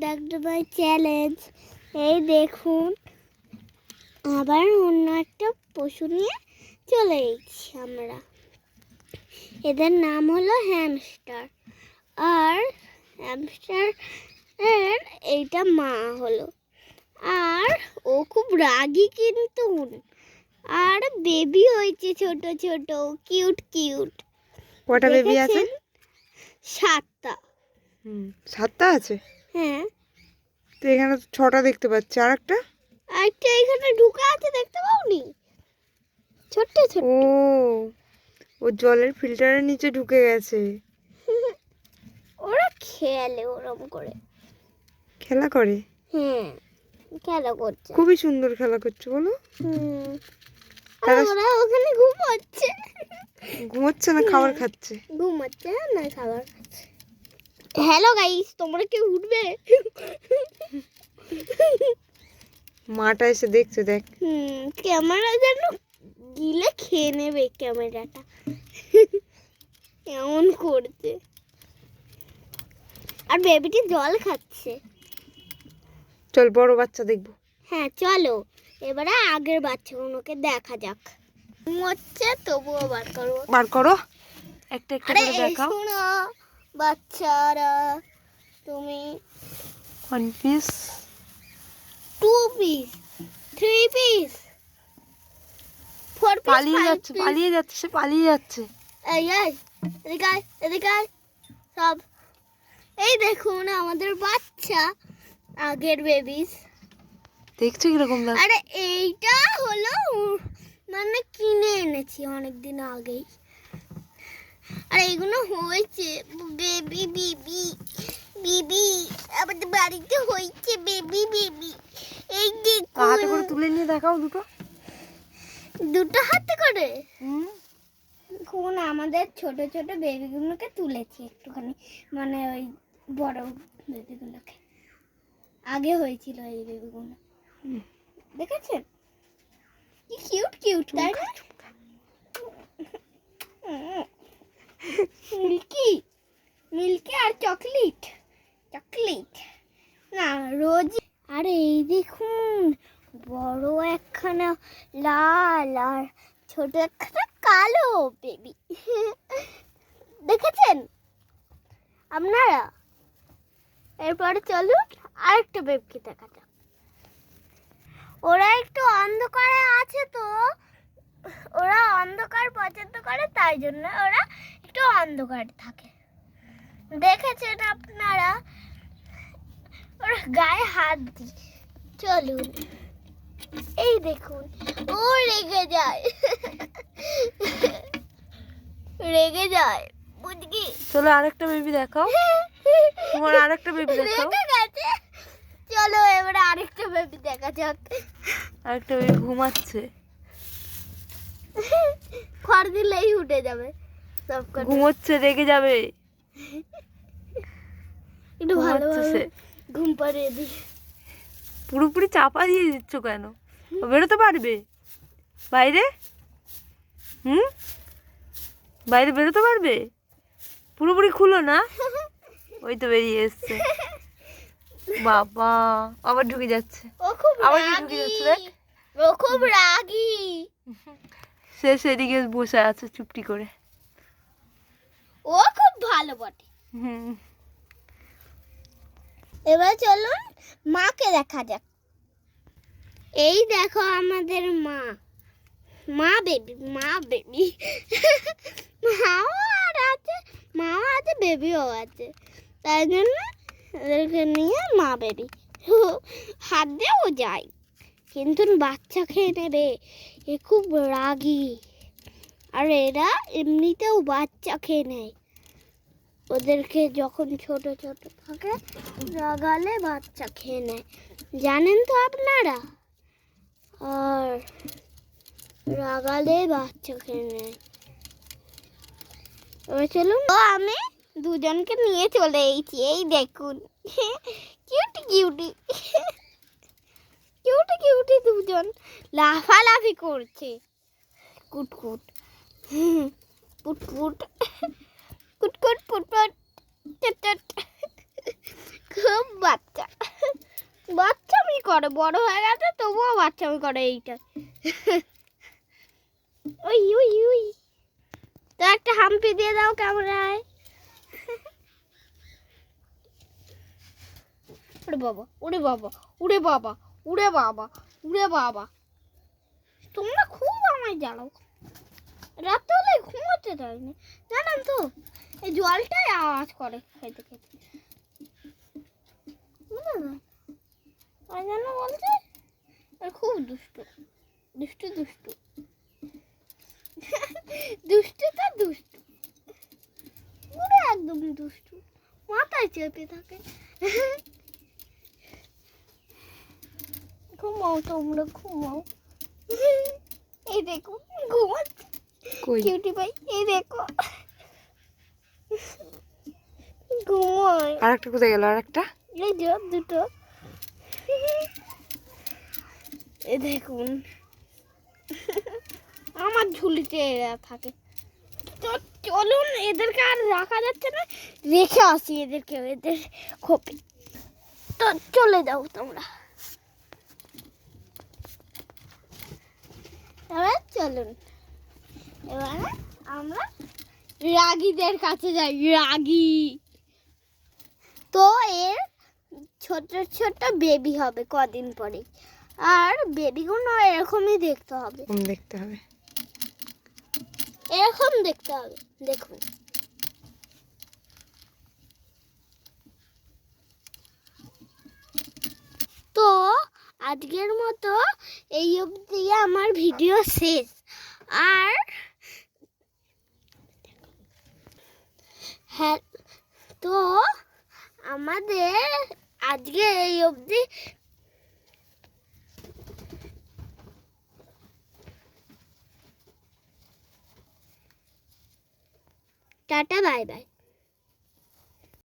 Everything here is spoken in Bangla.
ব্যাক টু মাই চ্যালেঞ্জ এই দেখুন আবার অন্য একটা পশু নিয়ে চলে এসেছি আমরা। এদের নাম হলো হ্যামস্টার আর হ্যামস্টার এর এইটা মা হলো। আর ও খুব রাগী কিন্তু। আর বেবি হয়েছে ছোট ছোট কিউট কিউট কটা বেবি আছে? সাতটা। হুম সাতটা আছে? হ্যাঁ। তো এখানে তো ছটা দেখতে পাচ্ছি। আর একটা একটা এখানে ঢুকে আছে দেখতে পাওনি? ছোট্ট ছোট্ট। ও ও জলের ফিল্টারের নিচে ঢুকে গেছে। ওরা খেলে ওরম করে। খেলা করে? হ্যাঁ খেলা করছে। খুবই সুন্দর খেলা করছে বলো। হুম। ওরা ওখানে ঘুমাচ্ছে। ঘুমাচ্ছে না খাবার খাচ্ছে? ঘুমাচ্ছে না খাবার খাচ্ছে। হ্যালো গাইস তোমরা কি উঠবে? মাটা এসে দেখছে দেখ। হুম ক্যামেরা যেন গিলে খেয়ে নেবে ক্যামেরাটা। এমন করছে। আর বেবিটি জল খাচ্ছে। চল বড় বাচ্চা দেখব। হ্যাঁ চলো। এবারে আগের বাচ্চাগুলোকে দেখা যাক। মরছে তবুও বার করো। বার করো। একটা একটা করে দেখাও। বাচ্চারা তুমি one piece two piece three piece four piece পালিয়ে যাচ্ছে পালিয়ে যাচ্ছে সে পালিয়ে যাচ্ছে। এই এই এদিকে এদিকে। সব। এই দেখুন আমাদের বাচ্চা আগের বেবিস দেখছ কীরকম আরে এইটা হলো মানে কিনে এনেছি অনেক দিন আগেই। আর এইগুলো হয়েছে বেবি বেবি বেবি আমাদের বাড়িতে হয়েছে বেবি বেবি। এই হাতে করে তুলে নিয়ে দেখাও দুটো। দুটো হাতে করে? এখন আমাদের ছোট ছোট বেবিগুলোকে তুলেছি একটুখানি। মানে ওই বড় বেবিগুলোকে। আগে হয়েছিল এই বেবিগুলো। দেখেছেন? কি কিউট কিউট তাই না? মিল্কি মিল্কি আর চকলেট চকলেট। না, রোজ। আরে, এই দেখুন, বড় একখানা লাল আর ছোট একখানা কালো বেবি দেখেছেন? আপনারা? এরপরে চলুন আর আরেকটা বেবকে দেখা যাক। ওরা একটু অন্ধকারে আছে তো, ওরা অন্ধকার পছন্দ করে, তাই জন্য ওরা একটু অন্ধকারে থাকে। দেখেছেন আপনারা? ওরা গায়ে হাত দিই চলুন। এই দেখুন ও রেগে যায়। রেগে যায়। বুঝলি? চলো আরেকটা বেবি দেখাও। তোমার আরেকটা বেবি দেখাও। চলো এবারে আরেকটা বেবি দেখা যাক। আরেকটা বেবি ঘুমাচ্ছে। খড় দিলেই উঠে যাবে। ঘুমোচ্ছে রেগে যাবে। একটু ভালোভাবে ঘুম পাড়িয়ে দিই। পুরোপুরি চাপা দিয়ে দিচ্ছ কেন? বেরোতে পারবে? বাইরে? হুম? বাইরে বেরোতে পারবে? পুরোপুরি খুলো না? ওই তো বেরিয়ে এসছে। বাবা আবার ঢুকে যাচ্ছে। খুব আবার ঢুকে যাচ্ছে দেখ? ও খুব রাগী। সে সেদিকে বসে আছে চুপটি করে। ও খুব ভালো বটে। হুম। এবার চলুন মাকে দেখা যাক। এই দেখো আমাদের মা। মা বেবি মা বেবি। মাও আর আছে মাও আছে বেবিও আছে। তাই জন্য এদেরকে নিয়ে মা বেবি। হাত দিয়েও যায় কিন্তু বাচ্চা খেয়ে নেবে। এ খুব রাগী। আর এরা এমনিতেও বাচ্চা খেয়ে নেয়। ওদেরকে যখন ছোট ছোট থাকে, রাগালে বাচ্চা খেয়ে নেয়। জানেন তো আপনারা? আর রাগালে বাচ্চা খেয়ে নেয়। চলুন। তো আমি দুজনকে নিয়ে চলে এসেছি, এই দেখুন। Cutie cutie. কিউটি কিউটি দুজন। লাফালাফি করছে। কুটকুট। পুটপুট কুটকুট পুটপুট টুট টুট খুব বাচ্চা। বাচ্চামি করে, বড় হয়ে গেছে, তবুও বাচ্চামি করে এইটা। ওই ওই ওই। তো একটা হাম্পি দিয়ে দাও ক্যামেরায় ওরে বাবা ওরে বাবা, উড়ে বাবা উড়ে বাবা উড়ে বাবা। তোমরা খুব আমায় জ্বালাও। রাত হলে ঘুমোতে দেয়নি। জানেন তো, এই জলটাই আওয়াজ করে খেতে খেতে। বুঝলেন ওই জন্য বলছে, আর খুব দুষ্টু দুষ্টু দুষ্টু। দুষ্টু তো দুষ্টু। পুরো একদম দুষ্টু। মাথায় চেপে থাকে। ঘুমাও তোমরা, ঘুমাও। এই দেখো ঘুমাচ্ছে। কই? কিউটি ভাই এই দেখো। ঘুমোয়। আর একটা কোথায় গেল? আর একটা এই যে দুটো। এই দেখুন। আমার ঝুলিতে এরা থাকে। তো চলুন এদেরকে আর রাখা যাচ্ছে না। রেখে আসি এদেরকে এদের খোপে। তো চলে যাও তোমরা। চলুন। এবারে আমরা রাগীদের কাছে যাই রাগী। তো এর ছোট ছোট বেবি হবে কদিন পরে। আর বেবিগুলো এরকমই দেখতে হবে। দেখতে হবে। এরকম দেখতে হবে দেখুন। তো আজকের মতো এই অবধি আমার ভিডিও শেষ। আর হ্যাঁ তো আমাদের আজকে এই অবধি। Tata bye bye.